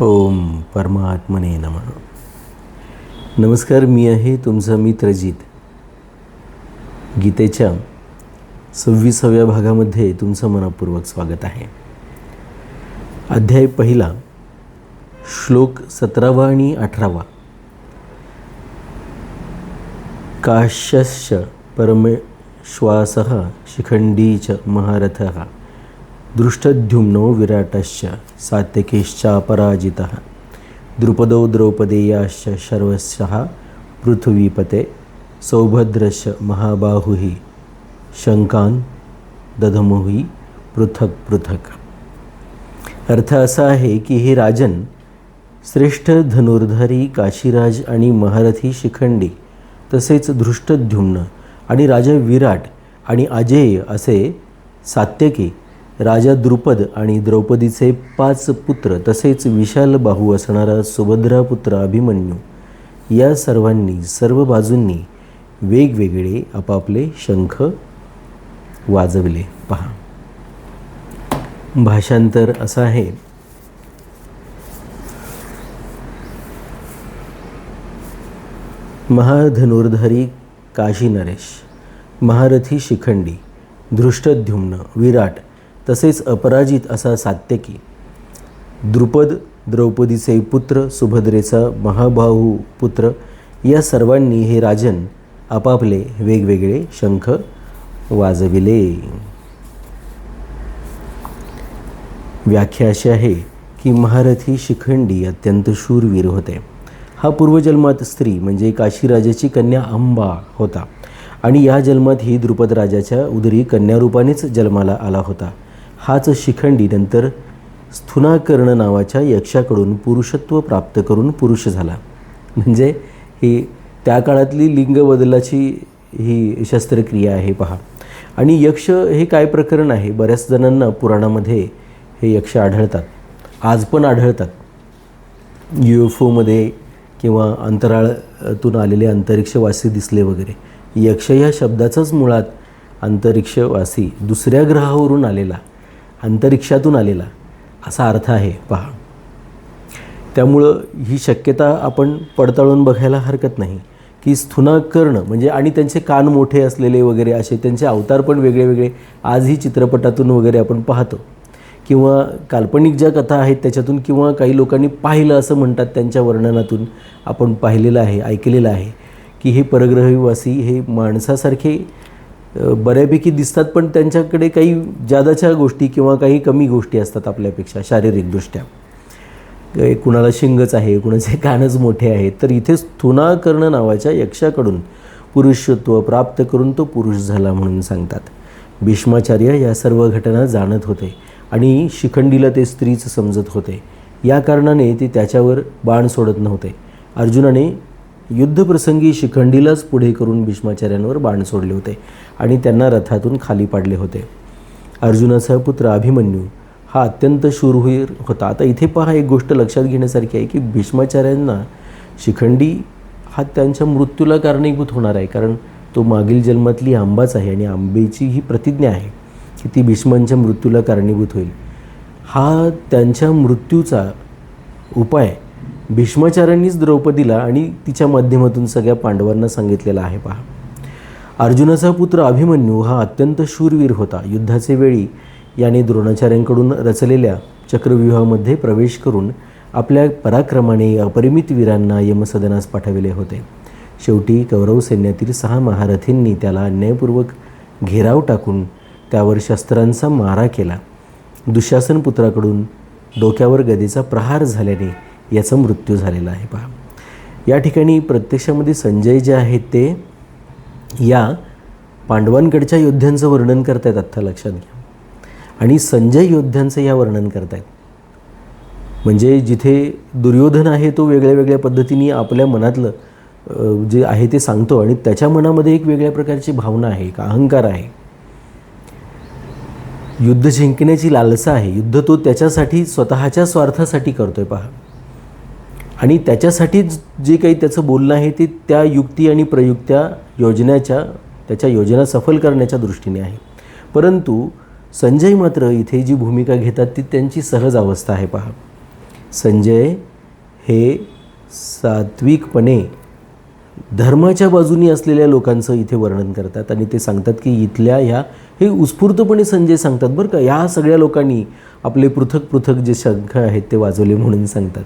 ओम परमात्मने नम. नमस्कार मी आहे तुमचा मित्रजित गीतेच्या सव्वीसाव्या भागामध्ये तुमचं मनपूर्वक स्वागत आहे. अध्याय पहिला श्लोक सतरावा आणि अठरावा. काश्यश्च परमेश्वास शिखंडी च महारथ. दृष्टद्युम्नो विराटश्च सात्यकेश्चापराजितः द्रुपदो द्रौपदेयाश्च शर्वशः पृथ्वीपते सौभद्रश्च महाबाहुः। शंकान दधमुही पृथक पृथक। अर्थ असा आहे की हे राजन श्रेष्ठ धनुर्धारी काशीराज आणि महारथी शिखंडी तसेच धृष्टद्युम्न आणि राजा विराट आणि अजेय असे सात्यकी राजा द्रुपद आणि द्रौपदीचे पाच पुत्र तसेच विशाल बाहू असणारा सुभद्रा पुत्र अभिमन्यू या सर्वांनी सर्व बाजूंनी वेगवेगळे आपापले शंख वाजविले. पहा. भाषांतर असं आहे. महाधनुर्धरी काशी नरेश महारथी शिखंडी धृष्टद्युम्न विराट तसेच अपराजित असा सात्यकी द्रुपद द्रौपदीचे पुत्र सुभद्रेचा महाबाहू पुत्र या सर्वांनी हे राजन आपापले वेगवेगळे शंख वाजविले. व्याख्या अशी आहे की महारथी शिखंडी अत्यंत शूरवीर होते. हा पूर्वजन्मात स्त्री म्हणजे काशीराजाची कन्या अंबा होता आणि या जन्मात ही द्रुपद राजाच्या उदरी कन्यारूपानेच जन्माला आला होता. हाच शिखंडी नंतर स्थुनाकर्ण नावाच्या यक्षाकडून पुरुषत्व प्राप्त करून पुरुष झाला. म्हणजे ही त्या काळातली लिंग बदलाची ही शस्त्रक्रिया आहे पहा. आणि यक्ष हे काय प्रकरण आहे? बऱ्याच जणांना पुराणामध्ये हे यक्ष आढळतात. आज पण आढळतात. यू एफ ओमध्ये किंवा अंतराळातून आलेले अंतरिक्षवासी दिसले वगैरे. यक्ष ह्या शब्दाचाच मुळात अंतरिक्षवासी दुसऱ्या ग्रहावरून आलेला. अंतरिक्षातून आलेला. असा अर्थ आहे पहा. त्यामुळं ही शक्यता आपण पडताळून बघायला हरकत नाही. की स्थुना करणं म्हणजे आणि त्यांचे कान मोठे असलेले वगैरे असे त्यांचे अवतार पण वेगळे वेगळे आजही चित्रपटातून वगैरे आपण पाहतो. किंवा काल्पनिक ज्या कथा आहेत त्याच्यातून किंवा काही लोकांनी पाहिलं असं म्हणतात त्यांच्या वर्णनातून आपण पाहिलेलं आहे ऐकलेलं आहे की हे परग्रहवासी हे माणसासारखे बऱ्यापैकी दिसतात पण त्यांच्याकडे काही जादाच्या गोष्टी किंवा काही कमी गोष्टी असतात आपल्यापेक्षा शारीरिकदृष्ट्या. कुणाला शिंगच आहे कुणाचे कानच मोठे आहेत तर इथे स्थुना कर्ण नावाच्या यक्षाकडून पुरुषत्व प्राप्त करून तो पुरुष झाला म्हणून सांगतात. भीष्माचार्य या सर्व घटना जाणत होते आणि शिखंडीला ते स्त्रीच समजत होते. या कारणाने ते त्याच्यावर बाण सोडत नव्हते. अर्जुनाने युद्धप्रसंगी शिखंडीलाच पुढे करून भीष्माचार्यांवर बाण सोडले होते आणि त्यांना रथातून खाली पाडले होते. अर्जुनाचा पुत्र अभिमन्यू हा अत्यंत शूरवीर होता. आता इथे पहा एक गोष्ट लक्षात घेण्यासारखी आहे की भीष्माचार्यांना शिखंडी हा त्यांच्या मृत्यूला कारणीभूत होणार आहे कारण तो मागील जन्मातली आंबाच आहे आणि आंबेची ही प्रतिज्ञा आहे की ती भीष्मांच्या मृत्यूला कारणीभूत होईल. हा त्यांच्या मृत्यूचा उपाय भीष्माचार्यांनीच द्रौपदीला आणि तिच्या माध्यमातून सगळ्या पांडवांना सांगितलेला आहे पहा. अर्जुनाचा पुत्र अभिमन्यू हा अत्यंत शूरवीर होता. युद्धाचे वेळी याने द्रोणाचार्यांकडून रचलेल्या चक्रव्यूहामध्ये प्रवेश करून आपल्या पराक्रमाने अपरिमित वीरांना यमसदनास पाठविले होते. शेवटी कौरव सैन्यातील सहा महारथींनी त्याला अन्यायपूर्वक घेराव टाकून त्यावर शस्त्रांचा मारा केला. दुःशासन पुत्राकडून डोक्यावर गदेचा प्रहार झाल्याने याचा मृत्यू झालेला आहे. पहा. या ठिकाणी प्रत्यक्षामध्ये संजय जे आहेत ते या पांडवांकडच्या योद्ध्यांचं वर्णन करत आहेत आत्ता लक्षात घ्या. आणि संजय योद्ध्यांचं या वर्णन करत आहेत म्हणजे जिथे दुर्योधन आहे तो वेगळ्या वेगळ्या पद्धतीने आपल्या मनातलं जे आहे ते सांगतो आणि त्याच्या मनामध्ये एक वेगळ्या प्रकारची भावना आहे एक अहंकार आहे. युद्ध जिंकण्याची लालसा आहे. युद्ध तो त्याच्यासाठी स्वतःच्या स्वार्थासाठी करतोय. पहा. आणि त्याच्यासाठीच जे काही त्याचं बोलणं आहे ते त्या युक्ती आणि प्रयुक्त्या योजनेच्या त्याच्या योजना सफल करण्याच्या दृष्टीने आहे. परंतु संजय मात्र इथे जी भूमिका घेतात ती त्यांची सहज अवस्था आहे पहा. संजय हे सात्विकपणे धर्माच्या बाजूनी असलेल्या लोकांचं इथे वर्णन करतात आणि ते सांगतात की इथल्या ह्या हे उत्स्फूर्तपणे संजय सांगतात बरं का. ह्या सगळ्या लोकांनी आपले पृथक पृथक जे शंख आहेत ते वाजवले म्हणून सांगतात.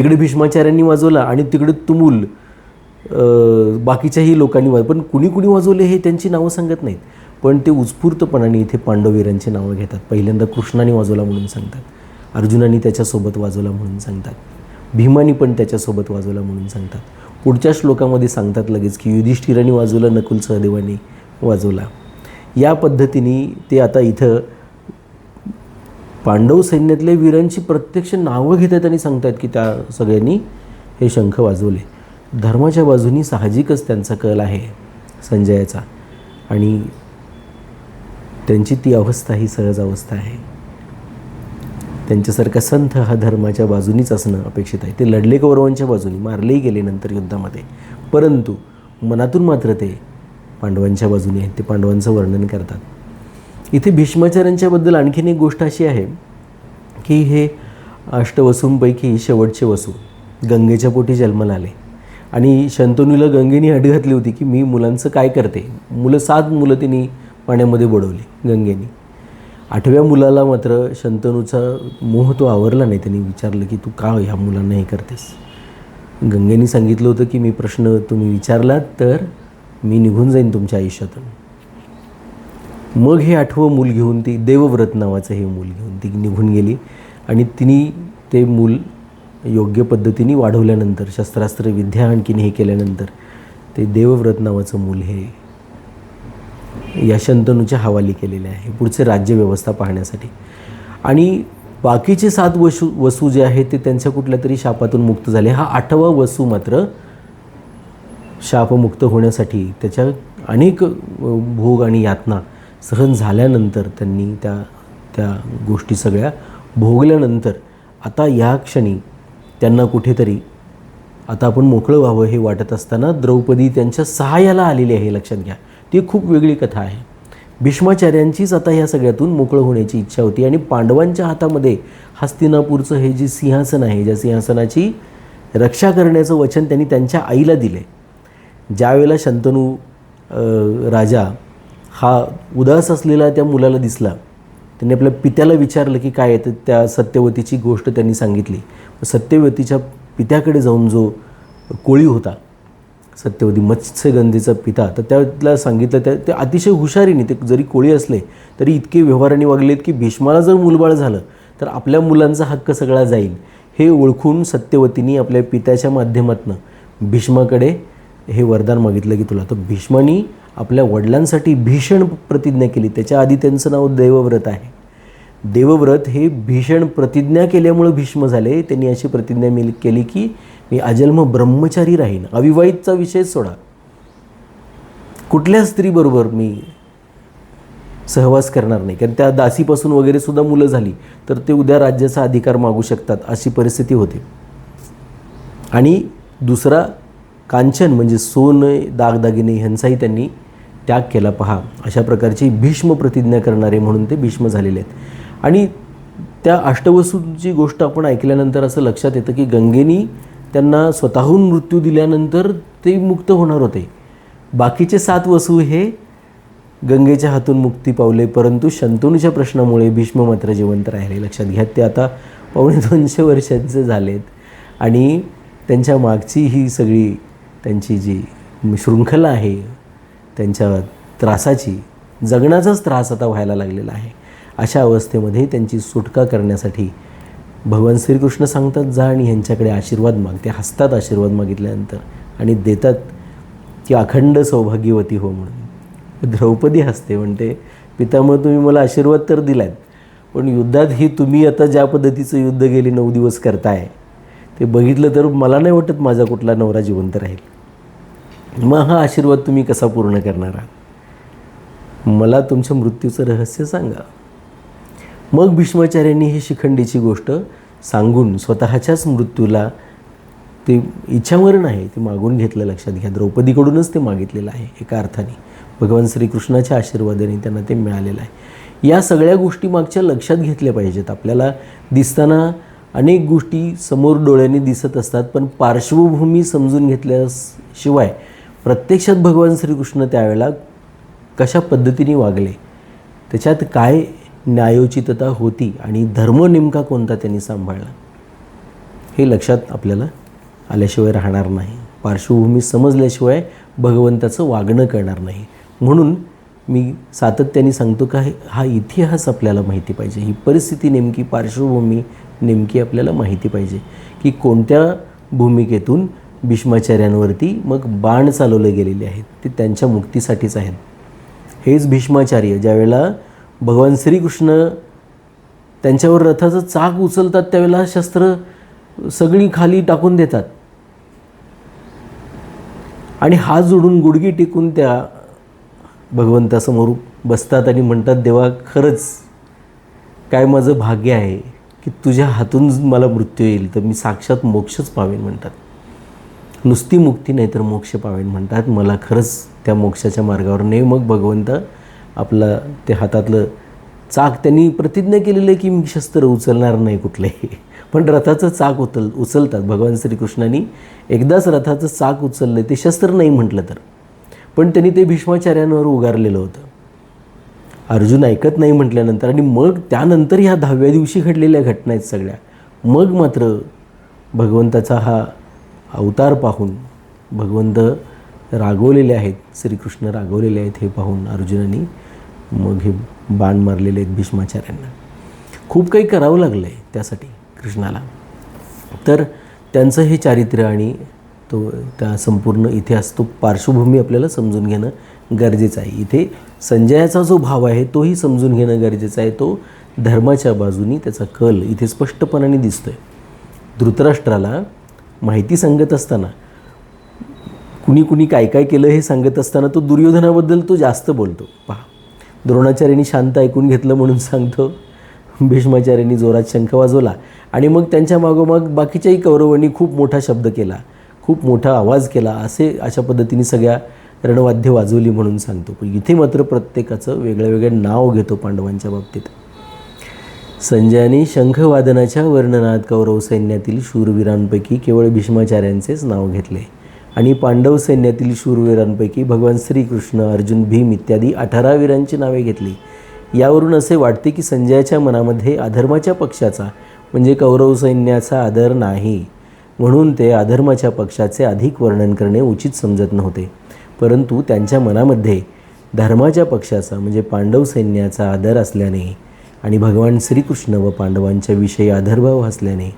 तिकडे भीष्माचार्यांनी वाजवला आणि तिकडे तुमूल बाकीच्याही लोकांनी वाज पण कुणी कुणी वाजवले हे त्यांची नावं सांगत नाहीत. पण ते उत्स्फूर्तपणाने इथे पांडववीरांची नावं घेतात. पहिल्यांदा कृष्णाने वाजवला म्हणून सांगतात. अर्जुनाने त्याच्यासोबत वाजवला म्हणून सांगतात. भीमानी पण त्याच्यासोबत वाजवला म्हणून सांगतात. पुढच्या श्लोकामध्ये सांगतात लगेच की युधिष्ठिराने वाजवलं नकुल सहदेवाने वाजवला. या पद्धतीने ते आता इथं पांडव सैन्यातल्या वीरांची प्रत्यक्ष नावं घेत आहेत आणि सांगतात की त्या सगळ्यांनी हे शंख वाजवले. धर्माच्या बाजूनी साहजिकच त्यांचा कल आहे संजयाचा. आणि त्यांची ती अवस्था ही सहज अवस्था आहे. त्यांच्यासारखा संत हा धर्माच्या बाजूनीच असणं अपेक्षित आहे. ते लढले कौरवांच्या बाजूनी मारलेही गेले नंतर युद्धामध्ये. परंतु मनातून मात्र ते पांडवांच्या बाजूने आहेत. ते पांडवांचं वर्णन करतात. इथे भीष्माचार्यांच्याबद्दल आणखीन एक गोष्ट अशी आहे की हे अष्टवसूंपैकी शेवटचे वसू गंगेच्या पोटी जन्माला आले. आणि शंतनूला गंगेने अड घातली होती की मी मुलांचं काय करते? मुलं सात मुलं तिने पाण्यामध्ये बुडवली गंगेने. आठव्या मुलाला मात्र शंतनूचा मोह तो आवरला नाही. त्यांनी विचारलं की तू का ह्या मुलांना हे करतेस? गंगेने सांगितलं होतं की मी प्रश्न तुम्ही विचारलात तर मी निघून जाईन तुमच्या आयुष्यातून. मग हे आठवं मूल घेऊन ती देवव्रत नावाचं हे मूल घेऊन ती निघून गेली. आणि तिने ते मूल योग्य पद्धतीने वाढवल्यानंतर शस्त्रास्त्र विद्या आणखीन हे केल्यानंतर ते देवव्रत नावाचं मूल हे या शंतनूच्या हवाली केलेले आहे पुढचे राज्यव्यवस्था पाहण्यासाठी. आणि बाकीचे सात वसू वसू जे आहेत ते त्यांच्या कुठल्या तरी शापातून मुक्त झाले. हा आठवा वसू मात्र शापमुक्त होण्यासाठी त्याच्या अनेक भोग आणि यातना सहन झाल्यानंतर त्यांनी त्या त्या गोष्टी सगळ्या भोगल्यानंतर आता या क्षणी त्यांना कुठेतरी आता आपण मोकळं व्हावं हे वाटत असताना द्रौपदी त्यांच्या सहाय्याला आलेली आहे लक्षात घ्या. ती खूप वेगळी कथा आहे. भीष्माचार्यांचीच आता ह्या सगळ्यातून मोकळं होण्याची इच्छा होती आणि पांडवांच्या हातामध्ये हस्तिनापूरचं हे जे सिंहासन आहे ज्या सिंहासनाची रक्षा करण्याचं वचन त्यांनी त्यांच्या आईला दिले ज्यावेळेला शंतनू राजा हा उदास असलेला त्या मुलाला दिसला. त्यांनी आपल्या पित्याला विचारलं की काय येतं त्या सत्यवतीची गोष्ट त्यांनी सांगितली. सत्यवतीच्या पित्याकडे जाऊन जो कोळी होता सत्यवती मत्स्यगंधीचा पिता तर त्याला सांगितलं त्या ते अतिशय हुशारीने ते जरी कोळी असले तरी इतके व्यवहाराने वागलेत की भीष्माला जर मुलबाळ झालं तर आपल्या मुलांचा हक्क सगळा जाईल. हे ओळखून सत्यवतीने आपल्या पित्याच्या माध्यमातून भीष्माकडे हे वरदान मागितलं की तुला. तर भीष्मानी आपल्या वडिलांसाठी भीषण प्रतिज्ञा केली. त्याच्या आधी त्यांचं नाव देवव्रत आहे. देवव्रत हे भीषण प्रतिज्ञा केल्यामुळं भीष्म झाले. त्यांनी अशी प्रतिज्ञा मिल केली की मी अजन्म ब्रह्मचारी राहीन. अविवाहितचा विषय सोडा. कुठल्या स्त्रीबरोबर मी सहवास करणार नाही? कारण त्या दासीपासून वगैरे सुद्धा मुलं झाली तर ते उद्या राज्याचा अधिकार मागू शकतात अशी परिस्थिती होते. आणि दुसरा कांचन म्हणजे सोनं दागदागिने ह्यांचाही त्यांनी त्याग केला. पहा अशा प्रकारची भीष्म प्रतिज्ञा करणारे म्हणून ते भीष्म झालेले आहेत. आणि त्या अष्टवसूची गोष्ट आपण ऐकल्यानंतर असं लक्षात येतं की गंगेनी त्यांना स्वतःहून मृत्यू दिल्यानंतर ते मुक्त होणार होते. बाकीचे सात वसू हे गंगेच्या हातून मुक्ती पावले परंतु शंतनूच्या प्रश्नामुळे भीष्म मात्र जिवंत राहिले. लक्षात घ्या ते आता पावणे दोनशे वर्षांचे झालेत. आणि त्यांच्या मागची ही सगळी त्यांची जी शृंखला आहे त्यांच्या त्रासाची जगण्याचाच त्रास आता व्हायला लागलेला आहे. अशा अवस्थेमध्ये त्यांची सुटका करण्यासाठी भगवान श्रीकृष्ण सांगतात जा आणि ह्यांच्याकडे आशीर्वाद माग. ते हसतात आशीर्वाद मागितल्यानंतर आणि देतात की अखंड सौभाग्यवती हो म्हणून. द्रौपदी हसते म्हणते पितामह तुम्ही मला आशीर्वाद तर दिलात पण युद्धात ही तुम्ही आता ज्या पद्धतीचं युद्ध गेली नऊ दिवस करताय ते बघितलं तर मला नाही वाटत माझा कुठला नवरा जिवंत राहील. मग हा आशीर्वाद तुम्ही कसा पूर्ण करणार आहात? मला तुमच्या मृत्यूचं रहस्य सांगा. मग भीष्माचार्यांनी ही शिखंडीची गोष्ट सांगून स्वतःच्याच मृत्यूला ते इच्छामरण आहे ते मागून घेतलं लक्षात घ्या. द्रौपदीकडूनच ते मागितलेलं आहे एका अर्थाने. भगवान श्रीकृष्णाच्या आशीर्वादाने त्यांना ते मिळालेलं आहे. या सगळ्या गोष्टी मागच्या लक्षात घेतल्या पाहिजेत. आपल्याला दिसताना अनेक गोष्टी समोर डोळ्यांनी दिसत असतात पण पार्श्वभूमी समजून घेतल्याशिवाय प्रत्यक्षात भगवान श्रीकृष्ण त्यावेळेला कशा पद्धतीने वागले? त्याच्यात काय न्यायोचितता होती आणि धर्म नेमका कोणता त्यांनी सांभाळला? हे लक्षात आपल्याला आल्याशिवाय राहणार नाही. पार्श्वभूमी समजल्याशिवाय भगवंताचं वागणं कळणार नाही. म्हणून मी सातत्याने सांगतो का हे- हा इतिहास आपल्याला माहिती पाहिजे. ही परिस्थिती नेमकी पार्श्वभूमी नेमकी आपल्याला माहिती पाहिजे की कोणत्या भूमिकेतून भीष्माचार्यांवरती मग बाण चालवले गेलेले आहेत ते त्यांच्या मुक्तीसाठीच आहेत. हेच भीष्माचार्य ज्यावेळेला भगवान श्रीकृष्ण त्यांच्यावर रथाचं चाक उचलतात त्यावेळेला शस्त्र सगळी खाली टाकून देतात. आणि हात जोडून गुडगी टेकून त्या भगवंतासमोर बसतात आणि म्हणतात देवा खरंच काय माझं भाग्य आहे की तुझ्या हातून मला मृत्यू येईल तर मी साक्षात मोक्षच पावेन म्हणतात. नुसती मुक्ती नाही तर मोक्ष पावेन म्हणतात. मला खरंच त्या मोक्षाच्या मार्गावर ने मग भगवंत आपलं ते हातातलं चाक त्यांनी प्रतिज्ञा केलेलं आहे की मी शस्त्र उचलणार नाही कुठलंही. पण रथाचं चाक उचल उचलतात. भगवान श्रीकृष्णाने एकदाच रथाचं चाक उचललं ते शस्त्र नाही म्हटलं तर. पण त्यांनी ते भीष्माचार्यांवर उगारलेलं होतं. अर्जुन ऐकत नाही म्हटल्यानंतर आणि मग त्यानंतर ह्या दहाव्या दिवशी घडलेल्या घटना आहेत सगळ्या. मग मात्र भगवंताचा हा अवतार पाहून भगवंत रागवलेले आहेत श्रीकृष्ण रागवलेले आहेत हे पाहून अर्जुनाने मग हे बाण मारलेले आहेत भीष्माचार्यांना. खूप काही करावं लागलं आहे त्यासाठी कृष्णाला. तर त्यांचं हे चारित्र्य आणि तो त्या संपूर्ण इतिहास तो पार्श्वभूमी आपल्याला समजून घेणं गरजेचं आहे. इथे संजयाचा जो भाव आहे तोही समजून घेणं गरजेचं आहे. तो धर्माच्या बाजूनी त्याचा कल इथे स्पष्टपणाने दिसतोय. धृतराष्ट्राला माहिती सांगत असताना कुणी कुणी काय काय केलं हे सांगत असताना तो दुर्योधनाबद्दल तो जास्त बोलतो. पहा द्रोणाचार्यांनी शांत ऐकून घेतलं म्हणून सांगतो. भीष्माचार्यांनी जोरात शंख वाजवला आणि मग त्यांच्या मागोमाग बाकीच्याही कौरवांनी खूप मोठा शब्द केला खूप मोठा आवाज केला असे अशा पद्धतीने सगळ्या रणवाद्य वाजवली म्हणून सांगतो. पण इथे मात्र प्रत्येकाचं वेगळं वेगळं नाव घेतो पांडवांच्या बाबतीत. संजयाने शंखवादनाच्या वर्णनात कौरव सैन्यातील शूरवीरांपैकी केवळ भीष्माचार्यांचेच नाव घेतले. आणि पांडव सैन्यातील शूरवीरांपैकी भगवान श्रीकृष्ण अर्जुन भीम इत्यादी अठरा वीरांची नावे घेतली. यावरून असे वाटते की संजयाच्या मनामध्ये अधर्माच्या पक्षाचा म्हणजे कौरव सैन्याचा आदर नाही. म्हणून ते अधर्माच्या पक्षाचे अधिक वर्णन करणे उचित समजत नव्हते. परंतु त्यांच्या मनामध्ये धर्माच्या पक्षाचा म्हणजे पांडव सैन्याचा आदर असल्याने आणि भगवान श्रीकृष्ण व पांडवांच्या विषयी आदरभाव असल्याने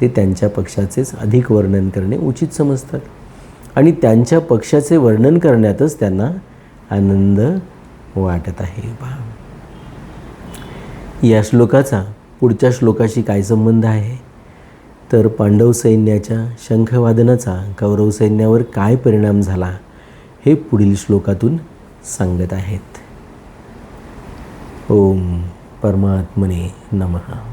ते त्यांच्या पक्षाचेच अधिक वर्णन करणे उचित समजतात. आणि त्यांच्या पक्षाचे वर्णन करण्यातच त्यांना आनंद वाटत आहे. पहा. या श्लोकाचा पुढच्या श्लोकाशी काय संबंध आहे? तर पांडव सैन्याच्या शंखवादनाचा कौरव सैन्यावर काय परिणाम झाला? हे पुढील श्लोकातून सांगत आहेत. ओम परमात्मने नमः.